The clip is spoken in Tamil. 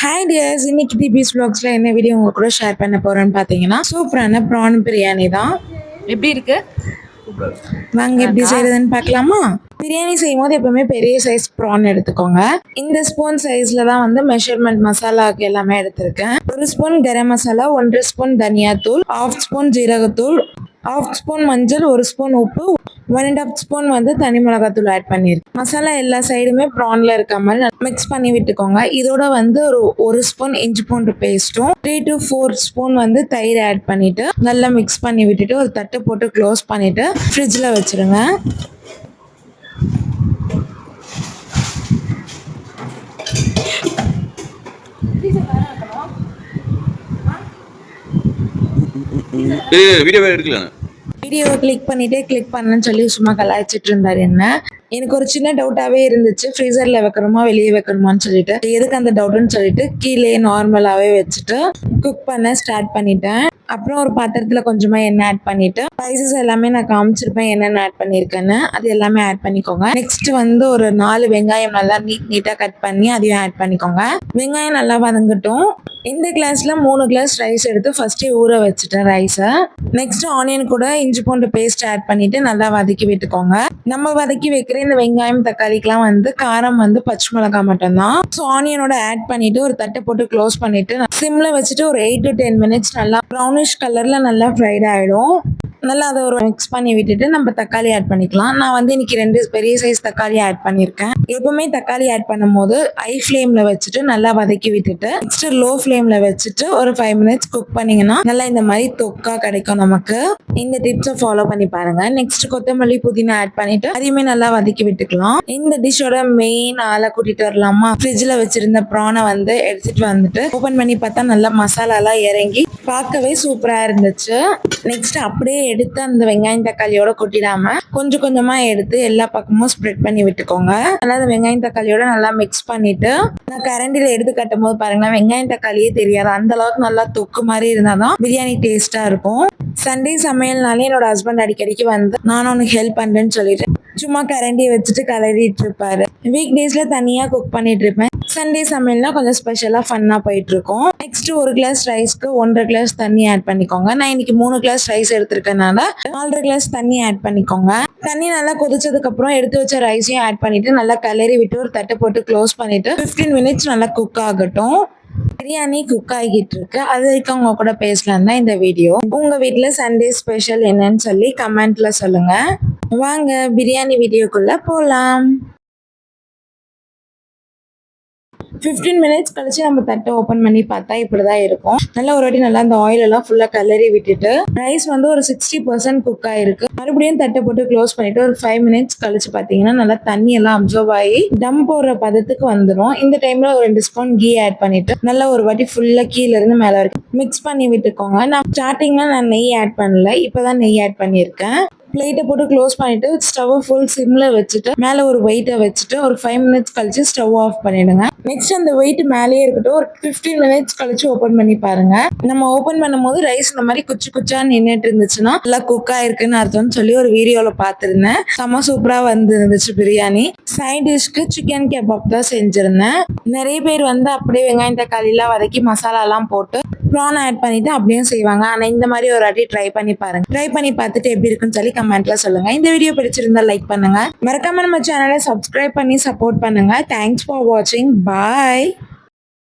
ஹாய் டியர்ஸ் இன்னைக்கு டிபிஸ் vlogsல என்ன வீடியோ உங்க கூட ஷேர் பண்ண போறேன்னு பார்த்தீங்கன்னா சூப்பரான ப்ரான் பிரியாணி தான். எப்படி இருக்கு? வாங்க எப்படி செய்யறதுன்னு பார்க்கலாமா பிரியாணி செய்யும் போது எப்பவுமே பெரிய சைஸ் ப்ரான் எடுத்துக்கோங்க. இந்த ஸ்பூன் சைஸ்ல தான் வந்து மெஷர்மெண்ட் மசாலாக்கு எல்லாமே எடுத்திருக்கேன். ஒரு ஸ்பூன் கரம் மசாலா ஒன்றரை ஸ்பூன் தனியாத்தூள் ஆஃப் ஸ்பூன் ஜீரகத்தூள் ஆஃப் ஸ்பூன் மஞ்சள் ஒரு ஸ்பூன் உப்பு ஒன் அண்ட் ஆஃப் ஸ்பூன் வந்து தனி மிளகாத்தூள் ஆட் பண்ணியிருக்கேன். மசாலா எல்லா சைடுமே ப்ரான்ல இருக்க மாதிரி மிக்ஸ் பண்ணி விட்டுக்கோங்க. இதோட வந்து ஒரு ஒரு ஸ்பூன் இஞ்சி பூண்டு பேஸ்ட்டும் த்ரீ டு ஃபோர் ஸ்பூன் வந்து தயிர் ஆட் பண்ணிட்டு நல்லா மிக்ஸ் பண்ணி விட்டுட்டு ஒரு தட்டு போட்டு க்ளோஸ் பண்ணிட்டு ஃப்ரிட்ஜில் வச்சிருங்க. வீடியோ எடுக்கல வீடியோவை கிளிக் பண்ணிட்டே கிளிக் பண்ணேன்னு சொல்லி சும்மா கலாய்ச்சிட்டு இருந்தார் என்ன. எனக்கு ஒரு சின்ன டவுட்டாவே இருந்துச்சு. ஃப்ரீசர்ல வைக்கணுமா வெளியே வைக்கணுமான்னு சொல்லிட்டு. எதுக்கு அந்த டவுட்னு சொல்லிட்டு கீழே நார்மலாவே வச்சுட்டு குக் பண்ண ஸ்டார்ட் பண்ணிட்டேன். அப்புறம் ஒரு பாத்திரத்தில் கொஞ்சமாக எண்ணெய் ஆட் பண்ணிட்டு ஸ்பைசஸ் எல்லாமே நான் காமிச்சிருப்பேன் என்னென்ன ஆட் பண்ணியிருக்கேன்னு அது எல்லாமே ஆட் பண்ணிக்கோங்க. நெக்ஸ்ட் வந்து ஒரு நாலு வெங்காயம் நல்லா நீட் நீட்டாக கட் பண்ணி அதையும் ஆட் பண்ணிக்கோங்க. வெங்காயம் நல்லா வதங்கட்டும். இந்த கிளாஸில் மூணு கிளாஸ் ரைஸ் எடுத்து ஃபர்ஸ்டே ஊற வச்சுட்டேன் ரைஸை நெக்ஸ்ட் ஆனியன் கூட இஞ்சி பூண்டு பேஸ்ட் ஆட் பண்ணிவிட்டு நல்லா வதக்கி விட்டுக்கோங்க. நம்ம வதக்கி வைக்கிற இந்த வெங்காயம் தக்காளிக்கெலாம் வந்து காரம் வந்து பச்சை மிளகா மட்டும்தான். ஸோ ஆனியனோட ஆட் பண்ணிவிட்டு ஒரு தட்டை போட்டு க்ளோஸ் பண்ணிவிட்டு சிம்மில் வச்சுட்டு ஒரு எயிட் டு டென் மினிட்ஸ் நல்லா ப்ரௌனிஷ் கலரில் நல்லா ஃப்ரைட் ஆகிடும் நல்லா அதை ஒரு மிக்ஸ் பண்ணி விட்டுட்டு நம்ம தக்காளி ஆட் பண்ணிக்கலாம். நான் வந்து இன்னைக்கு ரெண்டு பெரிய சைஸ் தக்காளி ஆட் பண்ணியிருக்கேன். எப்பவுமே தக்காளி ஆட் பண்ணும்போது ஐ ஃப்ளேம்ல வச்சுட்டு நல்லா வதக்கி விட்டுட்டு நெக்ஸ்ட் லோ ஃப்ளேம்ல வச்சுட்டு ஒரு ஃபைவ் மினிட்ஸ் குக் பண்ணீங்கன்னா நல்லா இந்த மாதிரி தொக்கா கிடைக்கும் நமக்கு. இந்த டிப்ஸை ஃபாலோ பண்ணி பாருங்க. நெக்ஸ்ட் கொத்தமல்லி புதினா ஆட் பண்ணிட்டு அதையுமே நல்லா வதக்கி விட்டுக்கலாம். இந்த டிஷ்ஷோட மெயின் ஆளை கூட்டிட்டு வரலாமா? ஃப்ரிட்ஜில் வச்சிருந்த ப்ரானை வந்து எடுத்துட்டு வந்துட்டு ஓபன் பண்ணி பார்த்தா நல்லா மசாலாலாம் இறங்கி பார்க்கவே சூப்பரா இருந்துச்சு. நெக்ஸ்ட் அப்படியே எடுத்து அந்த வெங்காயம் தக்காளியோட கொட்டிடாம கொஞ்சம் கொஞ்சமா எடுத்து எல்லா பக்கமும் ஸ்ப்ரெட் பண்ணி விட்டுக்கோங்க. அதனால் அந்த வெங்காயம் தக்காளியோட நல்லா மிக்ஸ் பண்ணிட்டு நான் கரண்டில எடுத்து கட்டும் போது பாருங்க வெங்காயம் தக்காளியே தெரியாது. அந்த அளவுக்கு நல்லா தொக்கு மாதிரி இருந்தாதான் பிரியாணி டேஸ்டா இருக்கும். சண்டே சமையல்னாலே என்னோட ஹஸ்பண்ட் அடிக்கடிக்கு வந்து நான் உனக்கு ஹெல்ப் பண்றேன்னு சொல்லிட்டு சும்மா கரண்டியை வச்சுட்டு கலரிட்டு இருப்பாரு. வீக் டேஸ்ல தனியா குக் பண்ணிட்டு இருப்பேன். சண்டே சமையல்னா கொஞ்சம் ஸ்பெஷலாக ஃபன்னாக போயிட்டுருக்கோம். நெக்ஸ்ட் ஒரு கிளாஸ் ரைஸ்க்கு ஒன்றரை கிளாஸ் தண்ணி ஆட் பண்ணிக்கோங்க. நான் இன்னைக்கு மூணு கிளாஸ் ரைஸ் எடுத்திருக்கனால நாலரை கிளாஸ் தண்ணி ஆட் பண்ணிக்கோங்க. தண்ணி நல்லா கொதிச்சதுக்கப்புறம் எடுத்து வச்ச ரைஸையும் ஆட் பண்ணிட்டு நல்லா கலரி விட்டு ஒரு தட்டை போட்டு க்ளோஸ் பண்ணிட்டு 15 மினிட்ஸ் நல்லா குக் ஆகட்டும். பிரியாணி குக் ஆகிட்டு இருக்கு அது வரைக்கும் உங்க கூட பேசலாம் தான் இந்த வீடியோ உங்க வீட்டுல சண்டே ஸ்பெஷல் என்னன்னு சொல்லி கமெண்ட்ல சொல்லுங்க. வாங்க பிரியாணி வீடியோக்குள்ள போலாம். 15 மினிட்ஸ் கழிச்சு நம்ம தட்டை ஓப்பன் பண்ணி பார்த்தா இப்படிதான் இருக்கும். நல்லா ஒரு வாட்டி நல்லா அந்த ஆயில் எல்லாம் ஃபுல்லாக கலரி விட்டுட்டு ரைஸ் வந்து ஒரு சிக்ஸ்டி பர்சன்ட் குக் ஆயிருக்கு. மறுபடியும் தட்டை போட்டு க்ளோஸ் பண்ணிட்டு ஒரு ஃபைவ் மினிட்ஸ் கழிச்சு பார்த்தீங்கன்னா நல்லா தண்ணி எல்லாம் அப்சர்வ் ஆகி டம் போடுற பதத்துக்கு வந்துடும் இந்த டைம்ல ஒரு ரெண்டு ஸ்பூன் கீ ஆட் பண்ணிட்டு நல்லா ஒரு வாட்டி ஃபுல்லாக கீழே இருந்து மேலே வரைக்கும் மிக்ஸ் பண்ணி விட்டுக்கோங்க. நான் ஸ்டார்டிங்ல நான் நெய் ஆட் பண்ணல இப்போதான் நெய் ஆட் பண்ணியிருக்கேன். பிளேட்டை போட்டு க்ளோஸ் பண்ணிட்டு ஸ்டவ் ஃபுல் சிம்ல வச்சுட்டு மேலே ஒரு வெயிட்டை வச்சுட்டு ஒரு ஃபைவ் மினிட்ஸ் கழிச்சு ஸ்டவ் ஆஃப் பண்ணிடுங்க. நெக்ஸ்ட் அந்த வெயிட் மேலேயே இருக்கட்டும் ஒரு 15 மினிட்ஸ் கழிச்சு ஓப்பன் பண்ணி பாருங்க. நம்ம ஓப்பன் பண்ணும்போது ரைஸ் இந்த மாதிரி குச்சி குச்சா நின்றுட்டு இருந்துச்சுன்னா நல்லா குக் ஆயிருக்குன்னு அர்த்தம்னு சொல்லி ஒரு வீடியோவில் பார்த்துருந்தேன். செம்ம சூப்பராக வந்துருந்துச்சு பிரியாணி. சைட் டிஷ்க்கு சிக்கன் கெபாப் தான் செஞ்சிருந்தேன். நிறைய பேர் வந்து அப்படியே வெங்காயம் தக்காளிலாம் வதக்கி மசாலாலாம் போட்டு ப்ரான் ஆட் பண்ணிட்டு அப்படியும் செய்வாங்க. ஆனால் இந்த மாதிரி ஒரு வாட்டி ட்ரை பண்ணி பாருங்க. ட்ரை பண்ணி பார்த்துட்டு எப்படி இருக்குன்னு சொல்லி கமெண்ட்ல சொல்லுங்க. இந்த வீடியோ பிடிச்சிருந்தா லைக் பண்ணுங்க. மறக்காம நம்ம சேனலை சப்ஸ்கிரைப் பண்ணி சப்போர்ட் பண்ணுங்க. தேங்க்ஸ் ஃபார் வாட்சிங் பாய்